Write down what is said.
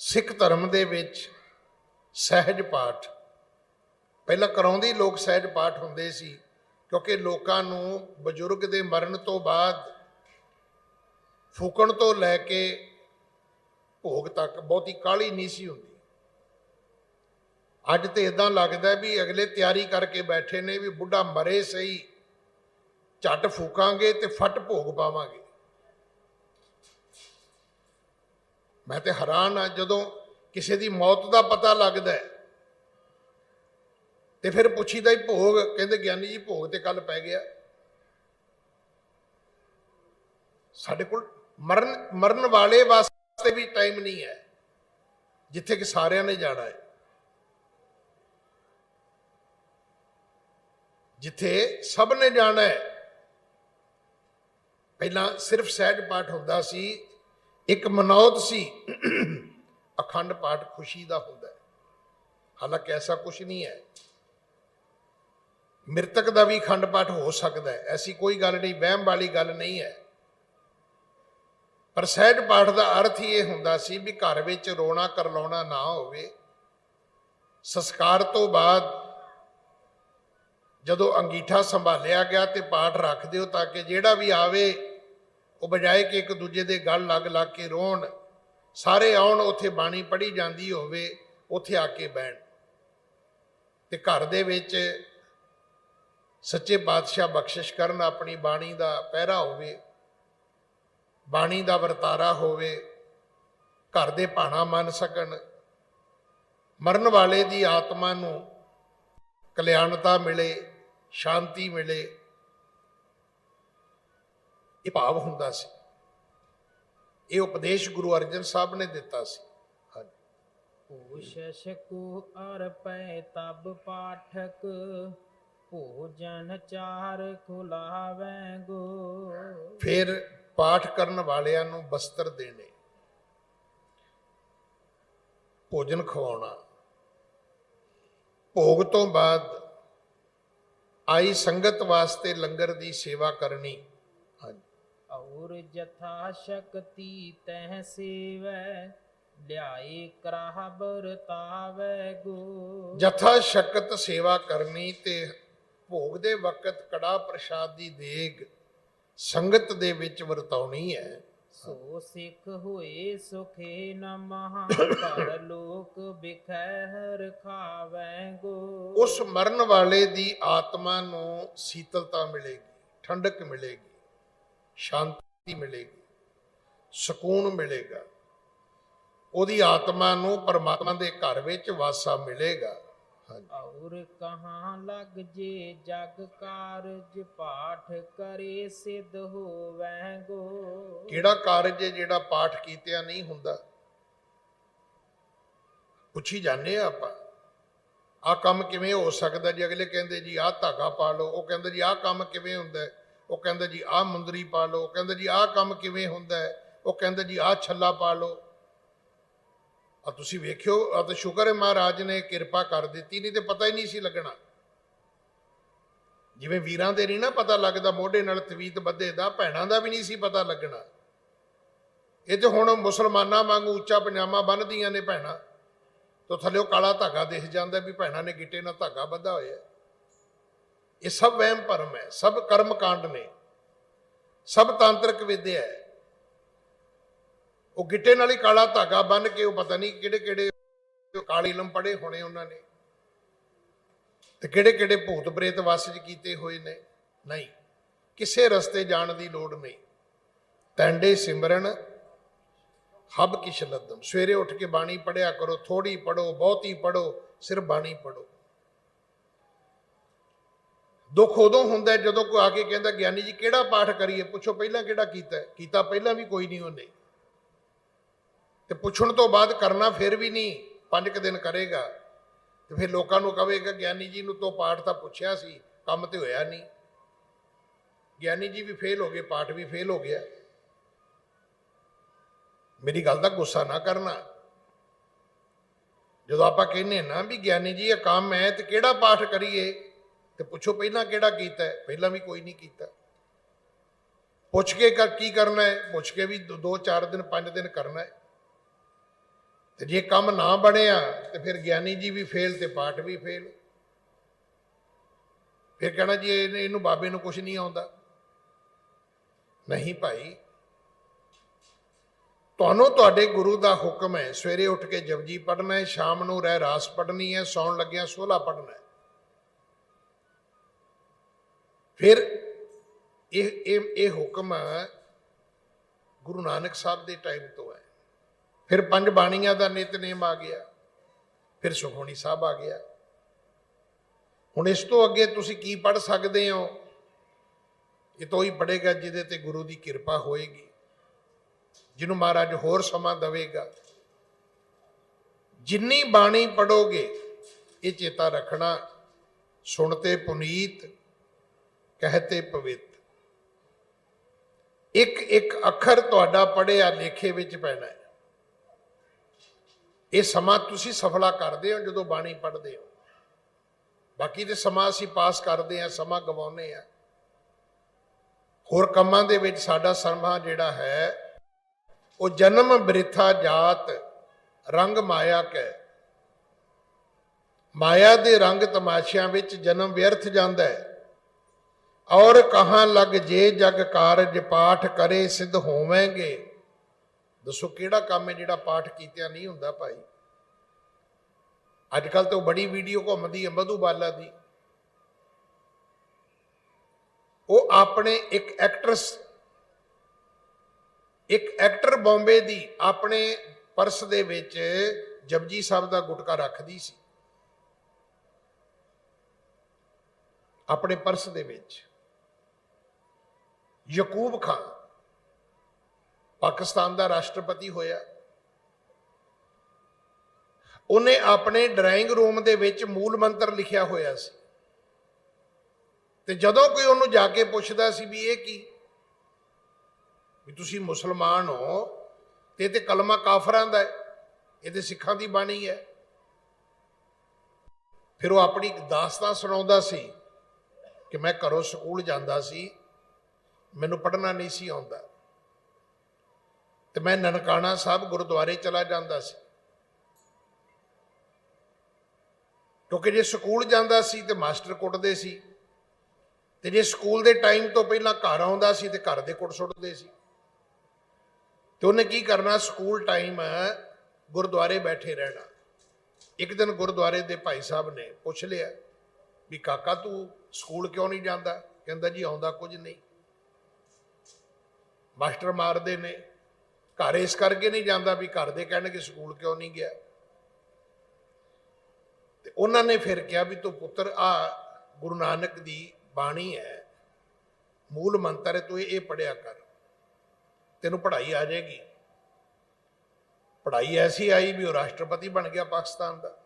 ਸਿੱਖ ਧਰਮ ਦੇ ਵਿੱਚ ਸਹਿਜ ਪਾਠ। ਪਹਿਲਾਂ ਕਰਾਉਂਦੇ ਲੋਕ ਸਹਿਜ ਪਾਠ ਹੁੰਦੇ ਸੀ, ਕਿਉਂਕਿ ਲੋਕਾਂ ਨੂੰ ਬਜ਼ੁਰਗ ਦੇ ਮਰਨ ਤੋਂ ਬਾਅਦ ਫੂਕਣ ਤੋਂ ਲੈ ਕੇ ਭੋਗ ਤੱਕ ਬਹੁਤੀ ਕਾਹਲੀ ਨਹੀਂ ਸੀ ਹੁੰਦੀ। ਅੱਜ ਤੇ ਇਦਾਂ ਲੱਗਦਾ ਵੀ ਅਗਲੇ ਤਿਆਰੀ ਕਰਕੇ ਬੈਠੇ ਨੇ ਵੀ ਬੁੱਢਾ ਮਰੇ ਸਹੀ, ਝੱਟ ਫੂਕਾਂਗੇ ਤੇ ਫਟ ਭੋਗ ਪਾਵਾਂਗੇ। ਮੈਂ ਤੇ ਹੈਰਾਨ ਆ ਜਦੋਂ ਕਿਸੇ ਦੀ ਮੌਤ ਦਾ ਪਤਾ ਲੱਗਦਾ ਹੈ। ਤੇ ਫਿਰ ਪੁੱਛੀਦਾ ਹੀ ਭੋਗ, ਕਹਿੰਦੇ ਗਿਆਨੀ ਜੀ ਭੋਗ ਤੇ ਕੱਲ ਪੈ ਗਿਆ। ਸਾਡੇ ਕੋਲ ਮਰਨ ਮਰਨ ਵਾਲੇ ਵਾਸਤੇ ਵੀ ਟਾਈਮ ਨਹੀਂ ਹੈ, ਜਿੱਥੇ ਕਿ ਸਾਰਿਆਂ ਨੇ ਜਾਣਾ ਹੈ। ਜਿੱਥੇ ਸਭ ਨੇ ਜਾਣਾ ਹੈ। ਪਹਿਲਾਂ ਸਿਰਫ ਸੈਡ ਪਾਠ ਹੁੰਦਾ ਸੀ ਇੱਕ ਮਨੌਤ ਸੀ, ਅਖੰਡ ਪਾਠ ਖੁਸ਼ੀ ਦਾ ਹੁੰਦਾ ਹੈ। ਹਾਲਾਂਕਿ ਐਸਾ ਕੁਝ ਨਹੀਂ ਹੈ। ਮ੍ਰਿਤਕ ਦਾ ਵੀ ਅਖੰਡ ਪਾਠ ਹੋ ਸਕਦਾ ਹੈ। ਐਸੀ ਕੋਈ ਗੱਲ ਨਹੀਂ, ਵਹਿਮ ਵਾਲੀ ਗੱਲ ਨਹੀਂ ਹੈ। ਪਰ ਸਹਿਜ ਪਾਠ ਦਾ ਅਰਥ ਹੀ ਇਹ ਹੁੰਦਾ ਸੀ ਵੀ ਘਰ ਵਿੱਚ ਰੋਣਾ ਕਰਲਾਉਣਾ ਨਾ ਹੋਵੇ। ਸੰਸਕਾਰ ਤੋਂ ਬਾਅਦ ਜਦੋਂ ਅੰਗੀਠਾ ਸੰਭਾਲਿਆ ਗਿਆ ਤੇ ਪਾਠ ਰੱਖ ਦਿਓ ਤਾਂ ਕਿ ਜਿਹੜਾ ਵੀ ਆਵੇ ਉਹ ਬਜਾਏ ਕਿ ਇੱਕ ਦੂਜੇ ਦੇ ਗੱਲ ਲੱਗ ਲੱਗ ਕੇ ਰੋਣ, ਸਾਰੇ ਆਉਣ, ਉੱਥੇ ਬਾਣੀ ਪੜ੍ਹੀ ਜਾਂਦੀ ਹੋਵੇ, ਉੱਥੇ ਆ ਕੇ ਬਹਿਣ। ਤੇ ਘਰ ਦੇ ਵਿੱਚ ਸੱਚੇ ਪਾਤਸ਼ਾਹ ਬਖਸ਼ਿਸ਼ ਕਰਨ ਆਪਣੀ ਬਾਣੀ ਦਾ ਪਹਿਰਾ ਹੋਵੇ, ਬਾਣੀ ਦਾ ਵਰਤਾਰਾ ਹੋਵੇ, ਘਰ ਦੇ ਭਾਣਾ ਮੰਨ ਸਕਣ, ਮਰਨ ਵਾਲੇ ਦੀ ਆਤਮਾ ਨੂੰ ਕਲਿਆਣਤਾ ਮਿਲੇ, ਸ਼ਾਂਤੀ ਮਿਲੇ ਇਹ ਭਾਵ ਹੁੰਦਾ ਸੀ। ਇਹ ਉਪਦੇਸ਼ ਗੁਰੂ ਅਰਜਨ ਸਾਹਿਬ ਨੇ ਦਿੱਤਾ ਸੀ। ਹਾਂਜੀ। ਪੂਸ਼ਸ਼ ਕੋ ਅਰਪੈ ਤਬ ਪਾਠਕ ਭੋਜਨ ਚਾਰ ਖੁਲਾਵੈ ਗੋ। ਫਿਰ ਪਾਠ ਕਰਨ ਵਾਲਿਆਂ ਨੂੰ ਬਸਤਰ ਦੇਣੇ ਭੋਜਨ ਖਵਾਉਣਾ। ਭੋਗ ਤੋਂ ਬਾਅਦ ਆਈ ਸੰਗਤ ਵਾਸਤੇ ਲੰਗਰ ਦੀ ਸੇਵਾ ਕਰਨੀ। ਔਰ ਜਥਾ ਸ਼ਕਤੀ ਤਹਿ ਸੇਵੈ ਲਿਆਏ ਕਰਾਹ ਬਰਤਾਵੈ ਗੋ। ਜਥਾ ਸ਼ਕਤ ਸੇਵਾ ਕਰਨੀ ਤੇ ਭੋਗ ਦੇ ਵਕਤ ਕੜਾ ਪ੍ਰਸ਼ਾਦ ਦੀ ਦੇਗ ਸੰਗਤ ਦੇ ਵਿੱਚ ਵਰਤਾਉਣੀ ਹੈ। ਸੋ ਸਿੱਖ ਹੋਏ ਸੁਖੇ ਨ ਮਹਾ ਪਰ ਲੋਕ ਬਿਖੈ ਹਰ ਖਾਵੈ ਗੋ। ਉਸ ਮਰਨ ਵਾਲੇ ਦੀ ਆਤਮਾ ਨੂੰ ਸੀਤਲਤਾ ਮਿਲੇਗੀ ਠੰਡਕ ਮਿਲੇਗੀ। ਸ਼ਾਂਤੀ ਮਿਲੇਗੀ ਸਕੂਨ ਮਿਲੇਗਾ। ਉਹਦੀ ਆਤਮਾ ਨੂੰ ਪਰਮਾਤਮਾ ਦੇ ਘਰ ਵਿੱਚ ਵਾਸਾ ਮਿਲੇਗਾ। ਔਰ ਕਹਾਂ ਲਗ ਜੇ ਜਗ ਕਾਰਜ ਪਾਠ ਕਰੇ ਸਿਧ ਹੋਵੈ ਗੋ। ਕਿਹੜਾ ਕਾਰਜ ਜਿਹੜਾ ਪਾਠ ਕੀਤਿਆ ਨਹੀਂ ਹੁੰਦਾ? ਪੁੱਛੀ ਜਾਂਦੇ ਆ ਆਪਾਂ। ਆ ਕੰਮ ਕਿਵੇਂ ਹੋ ਸਕਦਾ ਜੀ? ਅਗਲੇ ਕਹਿੰਦੇ ਜੀ ਆਹ ਧਾਗਾ ਪਾ ਲਓ। ਉਹ ਕਹਿੰਦੇ ਜੀ ਆਹ ਕੰਮ ਕਿਵੇਂ ਹੁੰਦਾ? ਉਹ ਕਹਿੰਦਾ ਜੀ, ਆਹ ਮੁੰਦਰੀ ਪਾ ਲਓ ਕਹਿੰਦਾ ਜੀ, ਆਹ ਕੰਮ ਕਿਵੇਂ ਹੁੰਦਾ ਹੈ? ਉਹ ਕਹਿੰਦਾ ਜੀ, ਆਹ ਛੱਲਾ ਪਾ ਲਓ। ਆ ਤੁਸੀਂ ਵੇਖਿਓ ਆ ਤਾਂ ਸ਼ੁਕਰ ਹੈ ਮਹਾਰਾਜ ਨੇ ਕਿਰਪਾ ਕਰ ਦਿੱਤੀ, ਨਹੀਂ ਤੇ ਪਤਾ ਹੀ ਨਹੀਂ ਸੀ ਲੱਗਣਾ। ਜਿਵੇਂ ਵੀਰਾਂ ਦੇ ਨਹੀਂ ਨਾ ਪਤਾ ਲੱਗਦਾ, ਮੋਢੇ ਨਾਲ ਤਵੀਤ ਬੱਧੇ ਦਾ, ਭੈਣਾਂ ਦਾ ਵੀ ਨਹੀਂ ਸੀ ਪਤਾ ਲੱਗਣਾ। ਇਹ ਤੇ ਹੁਣ ਮੁਸਲਮਾਨਾਂ ਵਾਂਗੂ ਉੱਚਾ ਪਜਾਮਾ ਬੰਨਦੀਆਂ ਨੇ ਭੈਣਾਂ। ਤੋਂ ਥੱਲੇੋਂ ਕਾਲਾ ਧਾਗਾ ਦਿਖ ਜਾਂਦਾ ਵੀ ਭੈਣਾਂ ਨੇ ਗਿੱਟੇ ਨਾਲ ਧਾਗਾ ਬੱਧਾ ਹੋਇਆ। ਇਹ ਸਭ ਵਹਿਮ ਭਰਮ ਹੈ, ਸਭ ਕਰਮ ਕਾਂਡ ਨੇ, ਸਭ ਤਾਂਤਰਿਕ ਵਿਦਿਆ ਹੈ। ਉਹ ਗਿੱਟੇ ਨਾਲ ਹੀ ਕਾਲਾ ਧਾਗਾ ਬੰਨ ਕੇ ਉਹ ਪਤਾ ਨਹੀਂ ਕਿਹੜੇ ਕਿਹੜੇ ਕਾਲੀ ਇਲਮ ਪੜੇ ਹੋਣੇ ਉਹਨਾਂ ਨੇ। ਤੇ ਕਿਹੜੇ ਕਿਹੜੇ ਭੂਤ ਪ੍ਰੇਤ ਵਸ ਚ ਕੀਤੇ ਹੋਏ ਨੇ? ਨਹੀਂ, ਕਿਸੇ ਰਸਤੇ ਜਾਣ ਦੀ ਲੋੜ ਨਹੀਂ। ਤੈਂਡੇ ਸਿਮਰਨ, ਹਬ ਕਿਛ ਲੱਦਮ। ਸਵੇਰੇ ਉੱਠ ਕੇ ਬਾਣੀ ਪੜਿਆ ਕਰੋ ਥੋੜੀ ਪੜੋ ਬਹੁਤੀ ਪੜੋ ਸਿਰ ਬਾਣੀ ਪੜੋ ਦੁੱਖ ਉਦੋਂ ਹੁੰਦਾ ਜਦੋਂ ਕੋਈ ਆ ਕੇ ਕਹਿੰਦਾ, ਗਿਆਨੀ ਜੀ, ਕਿਹੜਾ ਪਾਠ ਕਰੀਏ? ਪੁੱਛੋ ਪਹਿਲਾਂ ਕਿਹੜਾ ਕੀਤਾ ਕੀਤਾ ਪਹਿਲਾਂ ਵੀ ਕੋਈ ਨਹੀਂ ਉਹਨੇ। ਤੇ ਪੁੱਛਣ ਤੋਂ ਬਾਅਦ ਕਰਨਾ ਫਿਰ ਵੀ ਨਹੀਂ, ਪੰਜ ਕੁ ਦਿਨ ਕਰੇਗਾ। ਤੇ ਫਿਰ ਲੋਕਾਂ ਨੂੰ ਕਹੇਗਾ ਗਿਆਨੀ ਜੀ ਨੂੰ ਤੋਂ ਪਾਠ ਤਾਂ ਪੁੱਛਿਆ ਸੀ, ਕੰਮ ਤੇ ਹੋਇਆ ਨਹੀਂ। ਗਿਆਨੀ ਜੀ ਵੀ ਫੇਲ ਹੋ ਗਏ, ਪਾਠ ਵੀ ਫੇਲ ਹੋ ਗਿਆ। ਮੇਰੀ ਗੱਲ ਦਾ ਗੁੱਸਾ ਨਾ ਕਰਨਾ। ਜਦੋਂ ਆਪਾਂ ਕਹਿੰਨੇ ਨਾ ਵੀ ਗਿਆਨੀ ਜੀ, ਇਹ ਕੰਮ ਹੈ, ਤੇ ਕਿਹੜਾ ਪਾਠ ਕਰੀਏ? ਤੇ ਪੁੱਛੋ ਪਹਿਲਾਂ ਕਿਹੜਾ ਕੀਤਾ ਹੈ? ਪਹਿਲਾਂ ਵੀ ਕੋਈ ਨਹੀਂ ਕੀਤਾ। ਪੁੱਛ ਕੇ ਕਰ ਕੀ ਕਰਨਾ ਹੈ? ਪੁੱਛ ਕੇ ਵੀ 2 4 ਦਿਨ 5 ਦਿਨ ਕਰਨਾ ਹੈ। ਤੇ ਜੇ ਕੰਮ ਨਾ ਬਣਿਆ, ਤੇ ਫਿਰ ਗਿਆਨੀ ਜੀ ਵੀ ਫੇਲ ਤੇ ਪਾਠ ਵੀ ਫੇਲ। ਫਿਰ ਕਹਿਣਾ ਜੀ, ਇਹ- ਇਹਨੂੰ ਬਾਬੇ ਨੂੰ ਕੁਝ ਨਹੀਂ ਆਉਂਦਾ। ਨਹੀਂ ਭਾਈ। ਤੁਹਾਨੂੰ ਤੁਹਾਡੇ ਗੁਰੂ ਦਾ ਹੁਕਮ ਹੈ। ਸਵੇਰੇ ਉੱਠ ਕੇ ਜਪਜੀ ਪੜ੍ਹਨਾ ਹੈ, ਸ਼ਾਮ ਨੂੰ ਰਹਿ ਰਾਸ ਪੜ੍ਹਨੀ ਹੈ, ਸੌਣ ਲੱਗਿਆ ਸੋਲਾ ਪੜ੍ਹਨਾ ਹੈ। ਫਿਰ ਇਹ ਇਹ ਇਹ ਹੁਕਮ ਗੁਰੂ ਨਾਨਕ ਸਾਹਿਬ ਦੇ ਟਾਈਮ ਤੋਂ ਹੈ। ਫਿਰ ਪੰਜ ਬਾਣੀਆਂ ਦਾ ਨਿਤਨੇਮ ਆ ਗਿਆ। ਫਿਰ ਸੁਖਮਨੀ ਸਾਹਿਬ ਆ ਗਿਆ। ਹੁਣ ਇਸ ਤੋਂ ਅੱਗੇ ਤੁਸੀਂ ਕੀ ਪੜ ਸਕਦੇ ਹੋ? ਇਹ ਤੋਂ ਹੀ ਪੜੇਗਾ ਜਿਹਦੇ ਤੇ ਗੁਰੂ ਦੀ ਕਿਰਪਾ ਹੋਏਗੀ, ਜਿਹਨੂੰ ਮਹਾਰਾਜ ਹੋਰ ਸਮਾਂ ਦੇਵੇਗਾ। ਜਿੰਨੀ ਬਾਣੀ ਪੜੋਗੇ ਇਹ ਚੇਤਾ ਰੱਖਣਾ ਸੁਣਤੇ ਪੁਨੀਤ ਕਹਤੇ ਪਵਿੱਤ। ਇੱਕ ਇੱਕ ਅੱਖਰ ਤੁਹਾਡਾ ਪੜਿਆ ਲੇਖੇ ਵਿੱਚ ਪੈਣਾ ਹੈ। ਇਹ ਸਮਾਂ ਤੁਸੀਂ ਸਫਲਾ ਕਰਦੇ ਹੋ ਜਦੋਂ ਬਾਣੀ ਪੜ੍ਹਦੇ ਹੋ। ਬਾਕੀ ਦੇ ਸਮਾਂ ਅਸੀਂ ਪਾਸ ਕਰਦੇ ਆ ਸਮਾਂ ਗਵਾਉਂਦੇ ਆ ਹੋਰ ਕੰਮਾਂ ਦੇ ਵਿੱਚ ਸਾਡਾ ਸਮਾਂ ਜਿਹੜਾ ਹੈ, ਉਹ ਜਨਮ ਬ੍ਰਿਥਾ ਜਾਤ ਰੰਗ ਮਾਇਆ ਕੈ। ਮਾਇਆ ਦੇ ਰੰਗ ਤਮਾਸ਼ਿਆਂ ਵਿੱਚ ਜਨਮ ਵਿਅਰਥ ਜਾਂਦਾ ਹੈ। ਔਰ ਕਹਾਂ ਲੱਗ ਜੇ ਜਗ ਕਾਰਜ ਪਾਠ ਕਰੇ ਸਿੱਧ ਹੋਵੇਂਗੇ। ਦੱਸੋ ਕਿਹੜਾ ਕੰਮ ਹੈ ਜਿਹੜਾ ਪਾਠ ਕੀਤਿਆਂ ਨਹੀਂ ਹੁੰਦਾ ਭਾਈ? ਅੱਜ ਕੱਲ ਤੋਂ ਬੜੀ ਵੀਡੀਓ ਘੁੰਮਦੀ ਹੈ ਮਧੂ ਬਾਲਾ ਦੀ। ਉਹ ਆਪਣੇ ਇੱਕ ਐਕਟਰਸ ਇੱਕ ਐਕਟਰ ਬੰਬੇ ਦੀ ਆਪਣੇ ਪਰਸ ਦੇ ਵਿੱਚ ਜਪਜੀ ਸਾਹਿਬ ਦਾ ਗੁਟਕਾ ਰੱਖਦੀ ਸੀ। ਆਪਣੇ ਪਰਸ ਦੇ ਵਿੱਚ। ਯਕੂਬ ਖਾਨ। ਪਾਕਿਸਤਾਨ ਦਾ ਰਾਸ਼ਟਰਪਤੀ ਹੋਇਆ। ਉਹਨੇ ਆਪਣੇ ਡਰਾਇੰਗ ਰੂਮ ਦੇ ਵਿੱਚ ਮੂਲ ਮੰਤਰ ਲਿਖਿਆ ਹੋਇਆ ਸੀ। ਤੇ ਜਦੋਂ ਕੋਈ ਉਹਨੂੰ ਜਾ ਕੇ ਪੁੱਛਦਾ ਸੀ ਵੀ ਇਹ ਕੀ? ਵੀ ਤੁਸੀਂ ਮੁਸਲਮਾਨ ਹੋ, ਤੇ ਇਹ ਤੇ ਕਲਮਾ ਕਾਫਰਾਂ ਦਾ ਹੈ। ਇਹ ਤੇ ਸਿੱਖਾਂ ਦੀ ਬਾਣੀ ਹੈ। ਫਿਰ ਉਹ ਆਪਣੀ ਇੱਕ ਦਾਸਤਾਨ ਸੁਣਾਉਂਦਾ ਸੀ ਕਿ ਮੈਂ ਘਰੋਂ ਸਕੂਲ ਜਾਂਦਾ ਸੀ। ਮੈਨੂੰ ਪੜ੍ਹਨਾ ਨਹੀਂ ਸੀ ਆਉਂਦਾ। ਤੇ ਮੈਂ ਨਨਕਾਣਾ ਸਾਹਿਬ ਗੁਰਦੁਆਰੇ ਚਲਾ ਜਾਂਦਾ ਸੀ। ਕਿਉਂਕਿ ਜੇ ਸਕੂਲ ਜਾਂਦਾ ਸੀ ਤੇ ਮਾਸਟਰ ਕੁੱਟਦੇ ਸੀ। ਤੇ ਜੇ ਸਕੂਲ ਦੇ ਟਾਈਮ ਤੋਂ ਪਹਿਲਾਂ ਘਰ ਆਉਂਦਾ ਸੀ ਤੇ ਘਰ ਦੇ ਕੁੱਟ ਸੁੱਟਦੇ ਸੀ। ਤੇ ਉਹਨੇ ਕੀ ਕਰਨਾ, ਸਕੂਲ ਟਾਈਮ ਗੁਰਦੁਆਰੇ ਬੈਠੇ ਰਹਿਣਾ। ਇੱਕ ਦਿਨ ਗੁਰਦੁਆਰੇ ਦੇ ਭਾਈ ਸਾਹਿਬ ਨੇ ਪੁੱਛ ਲਿਆ ਵੀ ਕਾਕਾ ਤੂੰ ਸਕੂਲ ਕਿਉਂ ਨਹੀਂ ਜਾਂਦਾ? ਕਹਿੰਦਾ ਜੀ ਆਉਂਦਾ ਕੁਝ ਨਹੀਂ। ਮਾਸਟਰ ਮਾਰਦੇ ਨੇ। ਘਰ ਇਸ ਕਰਕੇ ਨਹੀਂ ਜਾਂਦਾ ਵੀ ਘਰ ਦੇ ਕਹਿਣਗੇ ਸਕੂਲ ਕਿਉਂ ਨਹੀਂ ਗਿਆ। ਤੇ ਉਹਨਾਂ ਨੇ ਫਿਰ ਕਿਹਾ ਵੀ ਤੂੰ ਪੁੱਤਰ, ਆ ਗੁਰੂ ਨਾਨਕ ਦੀ ਬਾਣੀ ਹੈ। ਮੂਲ ਮੰਤਰ ਹੈ, ਤੂੰ ਇਹ ਪੜਿਆ ਕਰ। ਤੈਨੂੰ ਪੜ੍ਹਾਈ ਆ ਜਾਏਗੀ। ਪੜ੍ਹਾਈ ਐਸੀ ਆਈ ਵੀ ਉਹ ਰਾਸ਼ਟਰਪਤੀ ਬਣ ਗਿਆ ਪਾਕਿਸਤਾਨ ਦਾ।